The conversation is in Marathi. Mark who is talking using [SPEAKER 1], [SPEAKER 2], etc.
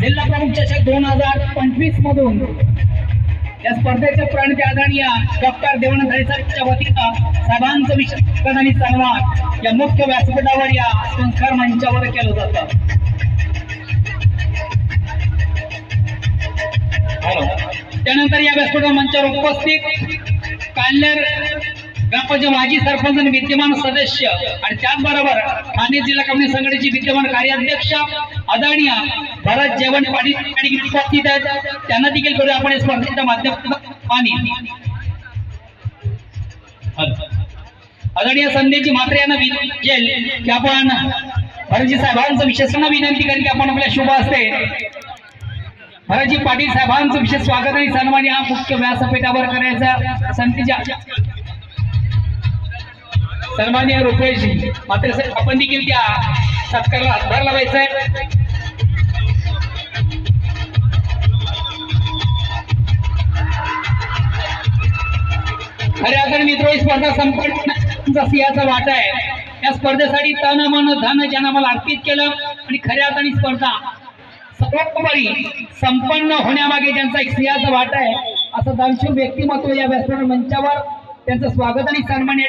[SPEAKER 1] जिल्हा प्रमुख चषक दोन हजार पंचवीस मधून या स्पर्धेचे प्रणते आदरणीय डॉक्टर देवानंद हरिसाच्या वतीनं साहेबांचं विशेष आणि सन्मान या मुख्य व्यासपीठावर या संस्कार मंचावर केलं जातं. त्यानंतर या व्यासपीठ मंचावर उपस्थित कान्हेर ग्रामपंचायत माजी सरपंच आणि विद्यमान सदस्य आणि त्याचबरोबर ठाणे जिल्हा कमिटी संघटनेचे विद्यमान कार्याध्यक्ष आदरणीय भरत जेवण पाटील उपस्थित आहेत. त्यांना देखील करू आपण स्पर्धेच्या माध्यमातून. आणि आदरणीय संदेशजी म्हात्रे यांना विनंती की आपण भरतजी साहेबांचं विशेषांना विनंती करेन की आपण आपल्या शुभ असते भरतजी पाटील साहेबांचं विशेष स्वागत आणि सन्मान या मुख्य व्यासपीठावर करायचा संधीच्या सन्मान्य रुपेशजी मात्र साहेब आपण देखील त्या सत्काराला हातभार लावायचा आहे. खऱ्या अर्थाने मित्र स्पर्धा संपन्न सिंहाचा वाटा आहे. या स्पर्धेसाठी तन मन धन ज्यांना मला अर्पित केलं आणि खऱ्या अर्थाने स्पर्धा सर्वोपरी संपन्न होण्यामागे ज्यांचा एक सिंहाचा वाटा आहे असं दानशूर व्यक्तिमत्व या व्यासपीठ मंचावर त्यांचं स्वागत आणि सन्मान